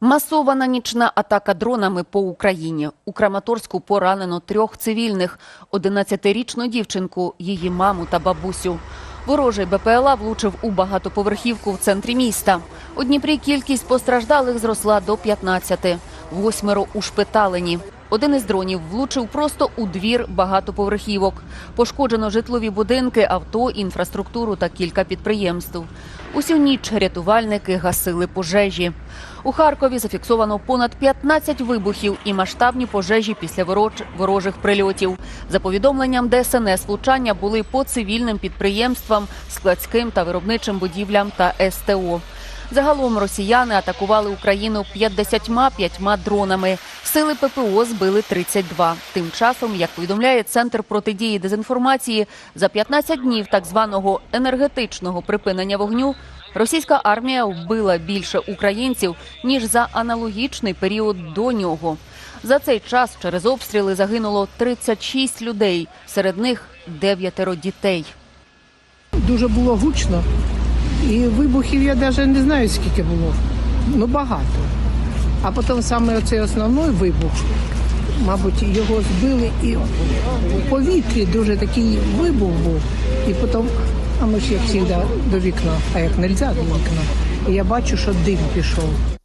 Масована нічна атака дронами по Україні. У Краматорську поранено трьох цивільних: 11-річну дівчинку, її маму та бабусю. Ворожий БПЛА влучив у багатоповерхівку в центрі міста. У Дніпрі кількість постраждалих зросла до 15. Восьмеро ушпиталені. Один із дронів влучив просто у двір багатоповерхівок. Пошкоджено житлові будинки, авто, інфраструктуру та кілька підприємств. Усю ніч рятувальники гасили пожежі. У Харкові зафіксовано понад 15 вибухів і масштабні пожежі після ворож- ворожих прильотів. За повідомленням DSNS, влучання були по цивільним підприємствам, складським та виробничим будівлям та СТО. Загалом росіяни атакували Україну 55 дронами. Сили ППО збили 32. Тим часом, як повідомляє Центр протидії дезінформації, за 15 днів так званого енергетичного припинення вогню російська армія вбила більше українців ніж за аналогічний період до нього. За цей час через обстріли загинуло 36 людей, серед них дев'ятеро дітей. Дуже було гучно. І вибухів я навіть не знаю, скільки було. Ну багато. А потім саме оцей основний вибух, мабуть, його збили і в повітрі дуже такий вибух був. І потім, а ми ж як завжди до вікна, а як не можна до вікна. І я бачу, що дим пішов.